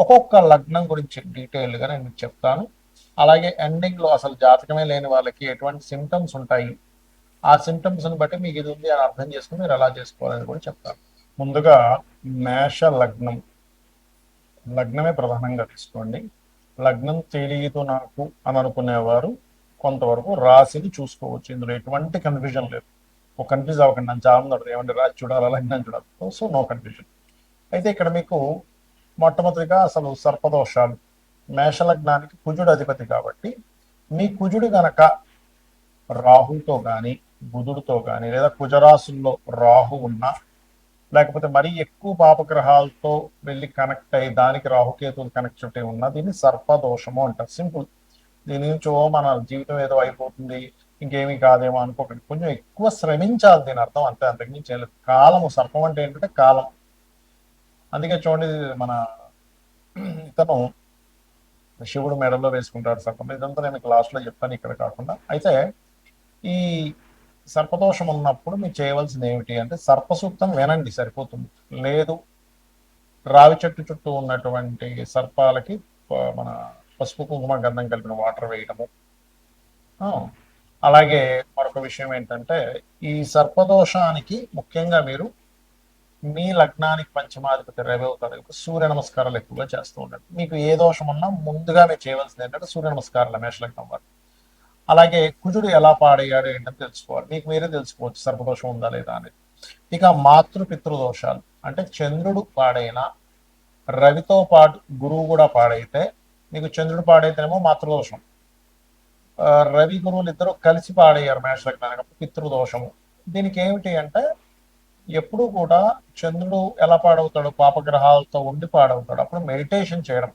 ఒక్కొక్క లగ్నం గురించి డీటెయిల్గా నేను మీకు చెప్తాను. అలాగే ఎండింగ్లో అసలు జాతకమే లేని వాళ్ళకి ఎటువంటి సిమ్టమ్స్ ఉంటాయి? ఆ సిమ్టమ్స్ని బట్టి మీకు ఇది ఉంది అని అర్థం చేసుకుని మీరు ఎలా చేసుకోవాలని కూడా చెప్తాను. ముందుగా మేష లగ్నం. లగ్నమే ప్రధానంగా తీసుకోండి. లగ్నం తెలియదు నాకు అని అనుకునేవారు కొంతవరకు రాశిని చూసుకోవచ్చు. ఇందులో ఎటువంటి కన్ఫ్యూజన్ లేదు. ఒక కన్ఫ్యూజ్ అవ్వకండి. నన్ను చాలా ఏమంటే రాసి చూడాలా? లగ్నం చూడాలి? సో నో కన్ఫ్యూజన్ అయితే ఇక్కడ మీకు మొట్టమొదటిగా అసలు సర్పదోషాలు మేషలగ్నానికి కుజుడు అధిపతి కాబట్టి మీ కుజుడు గనక రాహుతో కానీ బుధుడితో కానీ లేదా కుజరాశుల్లో రాహు ఉన్నా లేకపోతే మరీ ఎక్కువ పాపగ్రహాలతో వెళ్ళి కనెక్ట్ అయ్యి దానికి రాహుకేతులు కనెక్టివిటీ ఉన్నా దీన్ని సర్పదోషము అంటారు. సింపుల్ దీని నుంచి ఓ మన జీవితం ఏదో అయిపోతుంది ఇంకేమీ కాదేమో అనుకోకండి. కొంచెం ఎక్కువ శ్రమించాలి దీని అర్థం అంతే అంతకుమించి కాలము సర్పం అంటే ఏంటంటే కాలం. అందుకే చూడండి మన ఇతను శివుడు మెడలో వేసుకుంటాడు సర్పం. ఇదంతా నేను క్లాస్లో చెప్తాను ఇక్కడ కాకుండా. అయితే ఈ సర్పదోషం ఉన్నప్పుడు మీరు చేయవలసింది ఏమిటి అంటే సర్పసూక్తం వినండి సరిపోతుంది. లేదు రావి చెట్టు చుట్టూ ఉన్నటువంటి సర్పాలకి మన పసుపు కుంకుమ గంధం కలిపిన వాటర్ వేయడము అలాగే మరొక విషయం ఏంటంటే ఈ సర్పదోషానికి ముఖ్యంగా మీరు మీ లగ్నానికి పంచమాధిపతి రవి అవుతాడు ఇప్పుడు సూర్య నమస్కారాలు ఎక్కువగా చేస్తూ ఉండండి. మీకు ఏ దోషం ఉన్నా ముందుగా మీరు చేయవలసింది ఏంటంటే సూర్య నమస్కారాలు మేష లగ్నం వారు అలాగే కుజుడు ఎలా పాడయ్యాడు ఏంటని తెలుసుకోవాలి. మీకు మీరే తెలుసుకోవచ్చు సర్పదోషం ఉందా లేదా అనేది. ఇక మాతృ దోషాలు. అంటే చంద్రుడు పాడైనా రవితో పాటు గురువు కూడా పాడైతే మీకు చంద్రుడు పాడైతేనేమో మాతృదోషం. రవి గురువులు ఇద్దరు కలిసి పాడయ్యారు మేష లగ్నానికి పితృదోషము. దీనికి ఏమిటి అంటే ఎప్పుడు కూడా చంద్రుడు ఎలా పాడవుతాడు పాపగ్రహాలతో ఉండి పాడవుతాడు. అప్పుడు మెడిటేషన్ చేయడం.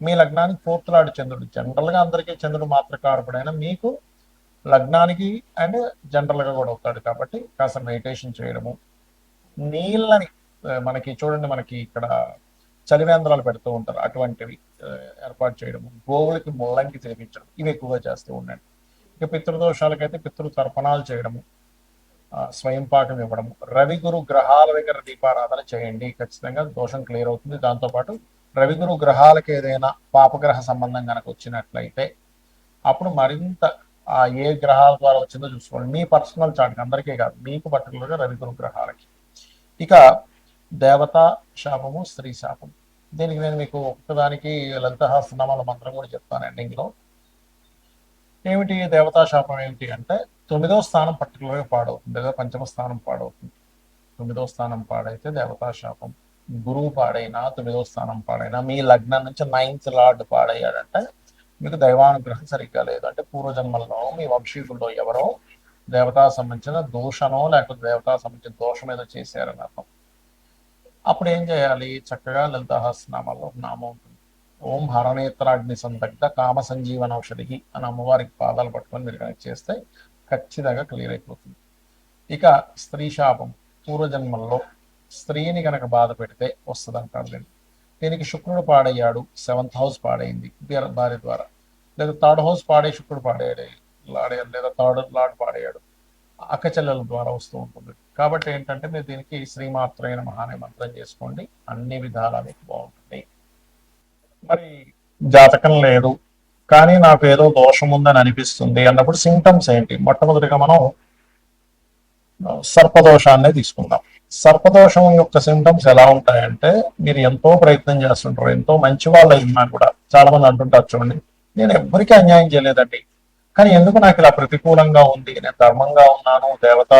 మీ లగ్నానికి ఫోర్త్ లాడు చంద్రుడు. జనరల్గా అందరికీ చంద్రుడు మాత్రకారకుడైన మీకు లగ్నానికి అండ్ జనరల్గా కూడా అవుతాడు కాబట్టి కాస్త మెడిటేషన్ చేయడము. నీళ్ళని మనకి చూడండి మనకి ఇక్కడ చలివేంద్రాలు పెడుతూ ఉంటారు. అటువంటివి ఏర్పాటు చేయడము. గోవులకి ముల్లంకి చేపించడం ఇవి ఎక్కువగా చేస్తూ ఉండండి. ఇక పితృదోషాలకైతే పితృ తర్పణాలు చేయడము. స్వయం పాకం ఇవ్వడం. రవి గురు గ్రహాల దగ్గర దీపారాధన చేయండి. ఖచ్చితంగా దోషం క్లియర్ అవుతుంది. దాంతోపాటు రవి గురు గ్రహాలకు ఏదైనా పాపగ్రహ సంబంధం కనుక వచ్చినట్లయితే అప్పుడు మరింత ఆ ఏ గ్రహాల ద్వారా వచ్చిందో చూసుకోండి. మీ పర్సనల్ చార్ట్ అందరికీ కాదు మీకు పర్టికులర్గా రవి గురు గ్రహాలకి. ఇక దేవతా శాపము స్త్రీ శాపము దీనికి నేను మీకు ఒక్కదానికి లలితహాస్నామాల మంత్రం కూడా చెప్తాను ఎండింగ్లో. ఏమిటి? దేవతా శాపం ఏమిటి అంటే తొమ్మిదవ స్థానం పర్టికులర్గా పాడవుతుంది లేదా పంచమ స్థానం పాడవుతుంది. తొమ్మిదవ స్థానం పాడైతే దేవతా శాపం గురువు పాడైనా తొమ్మిదవ స్థానం పాడైనా మీ లగ్నం నుంచి నైన్త్ లార్డ్ పాడయ్యాడంటే మీకు దైవానుగ్రహం సరిగ్గా లేదు. అంటే పూర్వజన్మల్లో మీ వంశీకుల్లో ఎవరో దేవతా సంబంధించిన దోషనో లేకపోతే దేవతా సంబంధించిన దోషం ఏదో చేశారని అర్థం. అప్పుడు ఏం చేయాలి? చక్కగా లలితాహాస్నామాల్లో ఒక నామం ఓం హరణేత్రాగ్ని సందగ్ధ కామ సంజీవన ఔషధికి అని అమ్మవారికి పాదాలు పట్టుకొని మీరు కనెక్ట్ చేస్తే ఖచ్చితంగా క్లియర్ అయిపోతుంది. ఇక స్త్రీ శాపం. పూర్వజన్మల్లో స్త్రీని కనుక బాధ పెడితే వస్తుంది అంటారు దీనికి శుక్రుడు పాడయ్యాడు. సెవెంత్ హౌస్ పాడైంది. భార్య ద్వారా. లేదా థర్డ్ హౌస్ పాడే శుక్రుడు పాడేయాడు లాడేయాడు లేదా థర్డ్ లాడ్ పాడేయాడు అక్క చెల్లెల ద్వారా వస్తూ ఉంటుంది. కాబట్టి ఏంటంటే మీరు దీనికి శ్రీమాత్రైన మహానే మంత్రం చేసుకోండి. అన్ని విధాలా మీకు బాగుంటుంది. మరి జాతకం లేదు. కానీ నాకు ఏదో దోషం ఉందని అనిపిస్తుంది అన్నప్పుడు సింటమ్స్ ఏంటి? మొట్టమొదటిగా మనం ఆ, సర్పదోషాన్నే తీసుకుందాం. సర్పదోషం యొక్క సింటమ్స్ ఎలా ఉంటాయంటే మీరు ఎంతో ప్రయత్నం చేస్తుంటారు ఎంతో మంచి వాళ్ళు అయినా కూడా. చాలా మంది అంటుంటారు చూడండి నేను ఎవ్వరికీ అన్యాయం చేయలేదండి. కానీ ఎందుకు నాకు ఇలా ప్రతికూలంగా ఉంది? నేను ధర్మంగా ఉన్నాను దేవత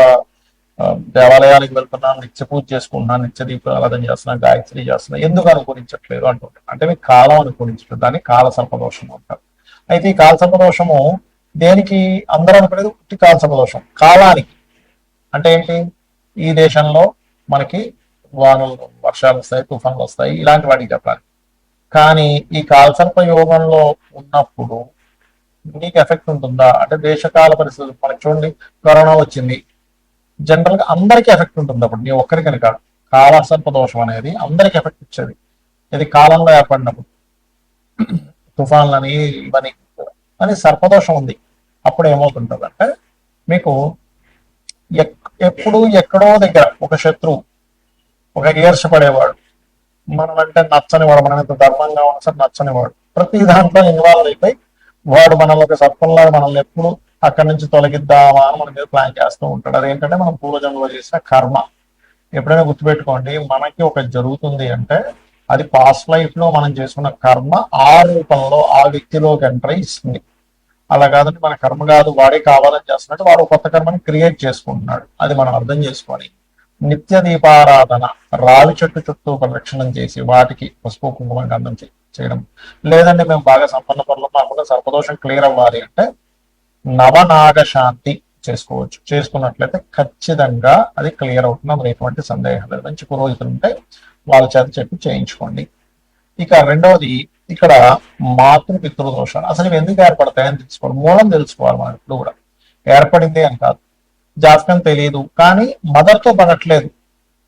దేవాలయాలకు వెళ్తున్నాను నిత్య పూజ చేసుకుంటున్నాను నిత్య దీపారాధన చేస్తున్నాను గాయత్రి చేస్తున్నాను ఎందుకు అనుకూలించట్లేదు అంటుంటారు. అంటే మీకు కాలం అనుకూలించట్లేదు దాన్ని కాల సర్పదోషం అంటారు. అయితే ఈ కాల సర్పదోషము దేనికి అందరూ అనుకునేది ఉట్టి కాల సర్పదోషం కాలానికి. అంటే ఏంటి? ఈ దేశంలో మనకి వానలు వర్షాలు వస్తాయి తుఫాన్లు వస్తాయి ఇలాంటి వాటికి చెప్పాలి. కానీ ఈ కాలసర్ప యోగంలో ఉన్నప్పుడు నీకు ఎఫెక్ట్ ఉంటుందా? అంటే దేశకాల పరిస్థితులు మనకి చూడండి కరోనా వచ్చింది. జనరల్గా అందరికీ ఎఫెక్ట్ ఉంటుంది అప్పుడు. నీ ఒక్కరికని కాదు కాలసర్ప దోషం అనేది అందరికి ఎఫెక్ట్ ఇచ్చేది. ఇది కాలంలో ఏర్పడినప్పుడు. తుఫాన్లని ఇవని అని సర్పదోషం ఉంది. అప్పుడు ఏమవుతుంటుందంటే మీకు ఎప్పుడు ఎక్కడో దగ్గర ఒక శత్రువు ఒక ఈర్షపడేవాడు మనం అంటే నచ్చనివాడు మనం ఎంత ధర్మంగా ఉన్నా సరే నచ్చనివాడు. ప్రతి దాంట్లో ఇన్వాల్వ్ అయిపోయి వాడు మనల్ని ఒక సర్పంలాగా మనల్ని ఎప్పుడు అక్కడి నుంచి తొలగిద్దామా అని మన మీద ప్లాన్ చేస్తూ ఉంటాడు. అదేంటంటే మనం పూర్వజన్మలో చేసిన కర్మ. ఎప్పుడైనా గుర్తుపెట్టుకోండి మనకి ఒక జరుగుతుంది అంటే అది పాస్ట్ లైఫ్లో మనం చేసుకున్న కర్మ ఆ రూపంలో ఆ వ్యక్తిలోకి ఎంటర్ ఇస్తుంది. అలా కాదంటే మన కర్మ కాదు వాడే కావాలని చేస్తున్నట్టు వాడు కొత్త కర్మని క్రియేట్ చేసుకుంటున్నాడు. అది మనం అర్థం చేసుకొని నిత్య దీపారాధన రావి చెట్టు చుట్టూ ప్రదక్షిణం చేసి వాటికి పసుపు కుంకుమ గంధం చేయడం. లేదంటే మేము బాగా సంపన్న పనులు మాకుండా సర్పదోషం క్లియర్ అవ్వాలి అంటే నవనాగ శాంతి చేసుకోవచ్చు. చేసుకున్నట్లయితే ఖచ్చితంగా అది క్లియర్ అవుతుంది. అందులో ఎటువంటి సందేహం లేదు. మంచి పురోహితులు ఉంటే వాళ్ళ చేత చెప్పి చేయించుకోండి. ఇక రెండవది ఇక్కడ మాతృపితృ దోషాలు. అసలు ఇవి ఎందుకు ఏర్పడతాయని తెలుసుకోవాలి. మూలం తెలుసుకోవాలి మనం ఇప్పుడు కూడా. ఏర్పడింది అని కాదు. జాతకం తెలియదు కానీ మదర్తో పడట్లేదు.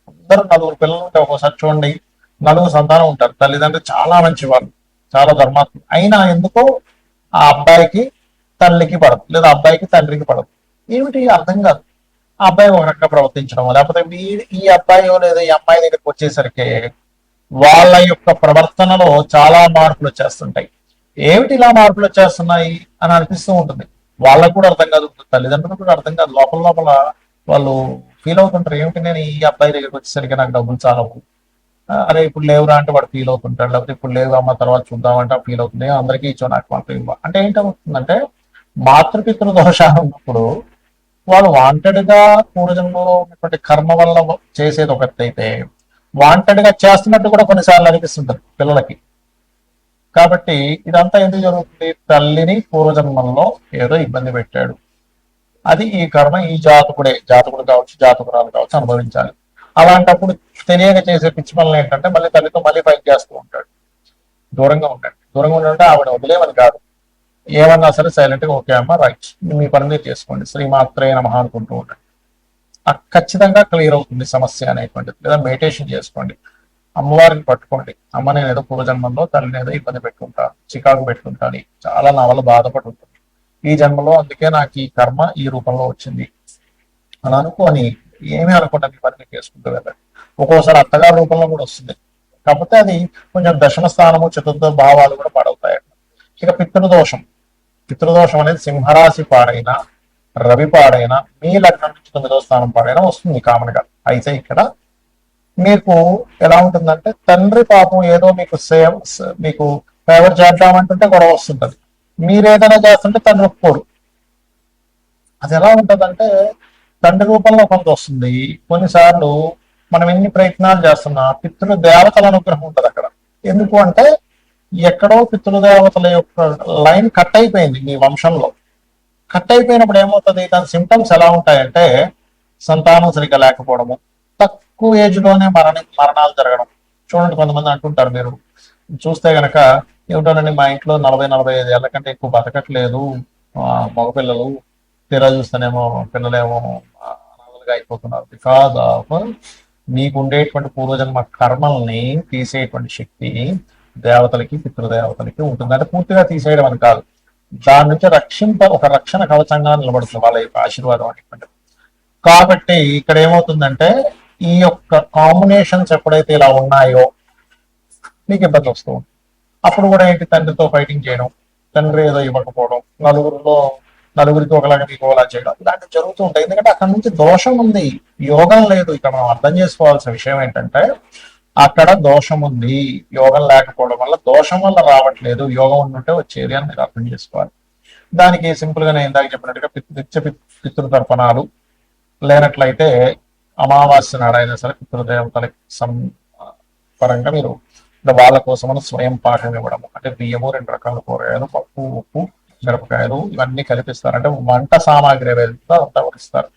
అందరూ నలుగురు పిల్లలు ఉంటే ఒక్కోసారి చూడండి నలుగురు సంతానం ఉంటారు. తల్లిదండ్రులు చాలా మంచి వాళ్ళు చాలా ధర్మాత్మ అయినా ఎందుకో ఆ అబ్బాయికి తల్లికి పడదు లేదా అబ్బాయికి తండ్రికి పడదు. ఏమిటి అర్థం కాదు? ఆ అబ్బాయి ఒక రకంగా ప్రవర్తించడం లేకపోతే వీడి ఈ అబ్బాయి లేదా ఈ అమ్మాయి దగ్గరికి వచ్చేసరికి వాళ్ళ యొక్క ప్రవర్తనలో చాలా మార్పులు వచ్చేస్తుంటాయి. ఏమిటి ఇలా మార్పులు వచ్చేస్తున్నాయి అని అనిపిస్తూ ఉంటుంది. వాళ్ళకు కూడా అర్థం కాదు తల్లిదండ్రులకు కూడా అర్థం కాదు. లోపల లోపల వాళ్ళు ఫీల్ అవుతుంటారు. ఏమిటి నేను ఈ అబ్బాయి దగ్గరికి వచ్చేసరికి నాకు డబ్బులు చాలవు అరే ఇప్పుడు లేవురా అంటే వాడు ఫీల్ అవుతుంటాడు. లేకపోతే ఇప్పుడు లేవు అమ్మ తర్వాత చూద్దామంటే ఫీల్ అవుతుంది. అందరికీ ఇచ్చో నాకు మాత్రం ఇవ్వ. అంటే ఏంటవుతుందంటే మాతృపితృ దోషాలు ఉన్నప్పుడు వాళ్ళు వాంటెడ్గా పూర్వజన్మలో ఉన్నటువంటి కర్మ వల్ల చేసేది ఒకటి అయితే వాంటెడ్గా చేస్తున్నట్టు కూడా కొన్నిసార్లు అనిపిస్తుంటది పిల్లలకి. కాబట్టి ఇదంతా ఎందుకు జరుగుతుంది? తల్లిని పూర్వజన్మంలో ఏదో ఇబ్బంది పెట్టాడు. అది ఈ కర్మ ఈ జాతకుడే జాతకుడు కావచ్చు జాతకురాలు కావచ్చు అనుభవించాలి. అలాంటప్పుడు తెలియక చేసే పిచ్చి పనులు ఏంటంటే మళ్ళీ తల్లితో మళ్ళీ ఫైట్ చేస్తూ ఉంటాడు. దూరంగా ఉంటాడు దూరంగా ఉండాలంటే ఆవిడ వదిలేమని కాదు. ఏమన్నా సరే సైలెంట్గా ఓకే అమ్మా రైట్ మీ పని మీరు చేసుకోండి. శ్రీమాత్రే నమ అనుకుంటూ ఉండండి ఆ ఖచ్చితంగా క్లియర్ అవుతుంది సమస్య అనేటువంటిది. లేదా మెడిటేషన్ చేసుకోండి. అమ్మవారిని పట్టుకోండి. అమ్మ నేను ఏదో పూర్వజన్మంలో తల్లిని ఏదో ఇబ్బంది పెట్టుకుంటాను చికాకు పెట్టుకుంటాను చాలా నా వల్ల బాధపడి ఉంటుంది ఈ జన్మలో అందుకే నాకు ఈ కర్మ ఈ రూపంలో వచ్చింది. అని అనుకొని ఏమీ అనుకుంటా మీ పని మీరు చేసుకుంటూ వెళ్ళండి. ఒక్కోసారి అత్తగారి రూపంలో కూడా వస్తుంది. కాకపోతే అది కొంచెం దశమ స్థానము చతుర్థ భావాలు కూడా పాడవుతాయి ఇక పితృదోషం. పితృదోషం అనేది సింహరాశి పాడైనా రవి పాడైనా మీ లగ్నం నుంచి తొమ్మిదో స్థానం పాడైనా వస్తుంది కామన్గా. అయితే ఇక్కడ మీకు ఎలా ఉంటుందంటే తండ్రి పాపం ఏదో మీకు సేవ మీకు ఫేవర్ చేద్దామంటుంటే గొడవ వస్తుంటది. మీరు ఏదైనా చేస్తుంటే తండ్రి ఒప్పుకోరు అది ఎలా ఉంటదంటే తండ్రి రూపంలో కొంత వస్తుంది. కొన్నిసార్లు మనం ఎన్ని ప్రయత్నాలు చేస్తున్నా పితృ దేవతల అనుగ్రహం ఉంటుంది అక్కడ. ఎందుకు అంటే ఎక్కడో పితృదేవతల యొక్క లైన్ కట్ అయిపోయింది మీ వంశంలో. కట్ అయిపోయినప్పుడు ఏమవుతుంది? దాని సిమ్టమ్స్ ఎలా ఉంటాయంటే సంతానం సరిగ్గా లేకపోవడము తక్కువ ఏజ్లోనే మరణ మరణాలు జరగడం. చూడండి కొంతమంది అంటుంటారు మీరు. చూస్తే గనక ఏమిటోనండి మా ఇంట్లో నలభై నలభై ఐదు ఏళ్ళ కంటే ఎక్కువ బతకట్లేదు. ఆ, మగపిల్లలు తీరా చూస్తేనేమో పిల్లలేమో అనాథలుగా అయిపోతున్నారు. బికాజ్ ఆఫ్ మీకు ఉండేటువంటి పూర్వజన్మ కర్మల్ని తీసేటువంటి శక్తి దేవతలకి పితృదేవతలకి ఉంటుంది. అంటే పూర్తిగా తీసేయడం అని కాదు. దాని నుంచి రక్షింప ఒక రక్షణ కవచంగా నిలబడుతుంది వాళ్ళ యొక్క ఆశీర్వాదం అనేటువంటి కాబట్టి ఇక్కడ ఏమవుతుందంటే ఈ యొక్క కాంబినేషన్స్ ఎప్పుడైతే ఇలా ఉన్నాయో మీకు ఇబ్బంది వస్తూ అప్పుడు కూడా ఏంటి? తండ్రితో ఫైటింగ్ చేయడం తండ్రి ఏదో ఇవ్వకపోవడం నలుగురిలో నలుగురికి ఒకలాగా మీకు ఒకలా చేయడం ఇలాంటివి జరుగుతూ ఉంటాయి. ఎందుకంటే అక్కడ నుంచి దోషం ఉంది. యోగం లేదు. ఇక్కడ మనం అర్థం చేసుకోవాల్సిన విషయం ఏంటంటే అక్కడ దోషం ఉంది యోగం లేకపోవడం వల్ల దోషం వల్ల రావట్లేదు యోగం ఉన్నట్టే వచ్చేది అని మీరు అర్థం చేసుకోవాలి. దానికి సింపుల్గా నేను ఇందాక చెప్పినట్టుగా పితృ నిత్య పితృతర్పణాలు లేనట్లయితే అమావాస్య నాడైనా సరే పితృదేవతలకి సం పరంగా మీరు వాళ్ళ కోసమని స్వయం పాఠం ఇవ్వడము. అంటే బియ్యము రెండు రకాల కూరగాయలు పప్పు ఉప్పు మిరపకాయలు ఇవన్నీ కలిపిస్తారు. అంటే వంట సామాగ్రి ఏదైతే అంతా వరిస్తారు.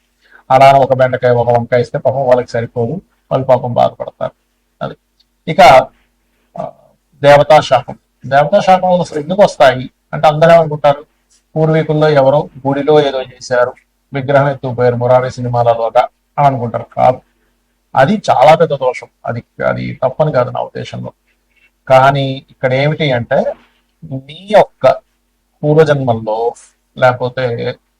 అలా ఒక బెండకాయ ఒక వంకాయ ఇస్తే పాపం వాళ్ళకి సరిపోదు. వాళ్ళు పాపం బాధపడతారు. అది. ఇక ఆ, దేవతా శాపం. దేవతా శాపం అసలు ఎందుకు వస్తాయి? అంటే అందరూ ఏమనుకుంటారు? పూర్వీకుల్లో ఎవరో గుడిలో ఏదో చేశారు విగ్రహం ఎత్తుకుపోయారు మురారి సినిమాలలోగా అని అనుకుంటారు. కాదు. అది చాలా పెద్ద దోషం. అది అది తప్పని కాదు నా ఉద్దేశంలో. కానీ ఇక్కడ ఏమిటి అంటే మీ యొక్క పూర్వజన్మల్లో లేకపోతే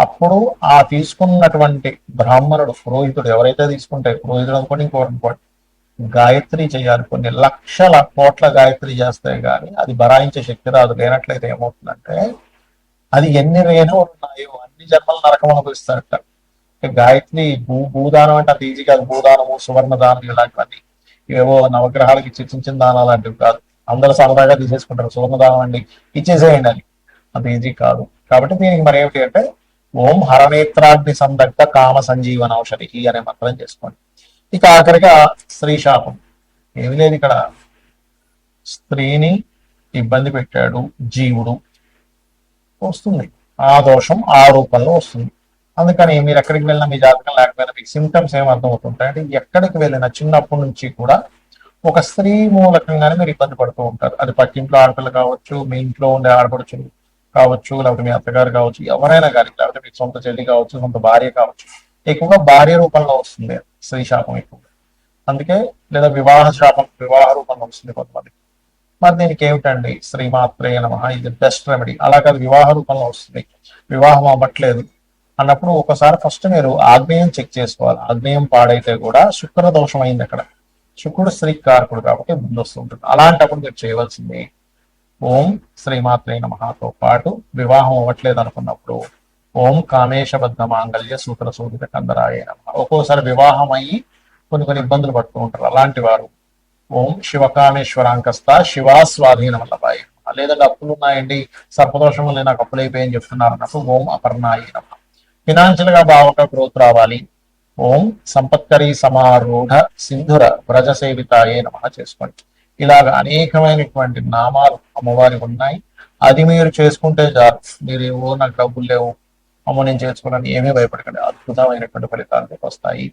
అప్పుడు ఆ తీసుకున్నటువంటి బ్రాహ్మణుడు పురోహితుడు ఎవరైతే తీసుకుంటే పురోహితుడు అనుకోండి ఇంకోటి అనుకోండి గాయత్రి చేయాలి. కొన్ని లక్షల కోట్ల గాయత్రి చేస్తే గాని అది బరాయించే శక్తి రాదు. లేనట్లయితే ఏమవుతుందంటే అది ఎన్ని రేణువులు ఉన్నాయో అన్ని జన్మల నరకం అనుభవిస్తారట. గాయత్రి భూ భూదానం అంటే అది ఈజీ కాదు. భూదానము సువర్ణ దానం ఇలాంటివన్నీ. ఇవేవో నవగ్రహాలకి ఇచ్చి చిన్న చిన్న దానాలు లాంటివి కాదు. అందరూ సరదాగా తీసేసుకుంటారు. సువర్ణ దానం అండి ఇచ్చేసేయండి అని. అది ఈజీ కాదు. కాబట్టి దీనికి మరి ఏమిటి అంటే ఓం హరనేత్రాగ్ని సందగ్ధ కామ సంజీవన ఔషధి అనే మంత్రం చేసుకోండి. ఇక ఆఖరిగా స్త్రీ శాపం. ఏమి లేదు ఇక్కడ. స్త్రీని ఇబ్బంది పెట్టాడు జీవుడు. వస్తుంది. ఆ దోషం ఆ రూపంలో వస్తుంది. అందుకని మీరు ఎక్కడికి వెళ్ళినా మీ జాతకం లేకపోయినా మీకు సిమ్టమ్స్ ఏం అర్థమవుతుంటాయి? అంటే ఎక్కడికి వెళ్ళినా చిన్నప్పటి నుంచి కూడా ఒక స్త్రీ మూలకంగానే మీరు ఇబ్బంది పడుతూ ఉంటారు. అది పక్కింట్లో ఆడపిల్ల కావచ్చు మీ ఇంట్లో ఉండే ఆడపడుచులు కావచ్చు లేకపోతే మీ అత్తగారు కావచ్చు ఎవరైనా కానీ లేకపోతే మీ సొంత చెల్లి కావచ్చు సొంత భార్య కావచ్చు ఎక్కువగా భార్య రూపంలో వస్తుంది స్త్రీ శాపం ఎక్కువగా అందుకే లేదా వివాహ శాపం వివాహ రూపంలో వస్తుంది కొంతమంది మరి దీనికి ఏమిటండి? శ్రీమాత్రే నమ. ఇది బెస్ట్ రెమెడీ అలా కాదు వివాహ రూపంలో వస్తుంది. వివాహం అవ్వట్లేదు అన్నప్పుడు ఒకసారి ఫస్ట్ మీరు ఆగ్నేయం చెక్ చేసుకోవాలి. ఆగ్నేయం పాడైతే కూడా శుక్ర దోషం అయింది అక్కడ. శుక్రుడు స్త్రీ కారకుడు కాబట్టి ముందు వస్తుంటుంది అలాంటప్పుడు మీరు చేయవలసింది ఓం శ్రీమాత్రే నమతో పాటు వివాహం అవ్వట్లేదు అనుకున్నప్పుడు ఓం కామేశబద్ధ మాంగళ్య సూత్ర సూదిత కందరాయ నమ. ఒక్కోసారి వివాహం అయ్యి కొన్ని కొన్ని ఇబ్బందులు పడుతూ ఉంటారు. అలాంటి వారు ఓం శివకామేశ్వరాంకస్త శివాస్వాధీన వల్లభాయ లేదంటే అప్పులు ఉన్నాయండి సర్పదోషం వల్ల నాకు అప్పులు అయిపోయాయని చెప్తున్నారు అన్నప్పుడు ఓం అపర్ణాయి నమ. ఫినాన్షియల్గా బాగా గ్రోత్ రావాలి. ఓం సంపత్కరి సమారూఢ సింధుర వ్రజ సేవితాయే నమ చేసుకోండి. ఇలాగ అనేకమైనటువంటి నామాలు అమ్మవారికి ఉన్నాయి. అది మీరు చేసుకుంటే చాలు. మీరు ఏవో నాకు డబ్బులు లేవు. అమ్మ నేను చేసుకున్నాను. ఏమీ భయపడకండి. అద్భుతమైనటువంటి ఫలితాలు వస్తాయి.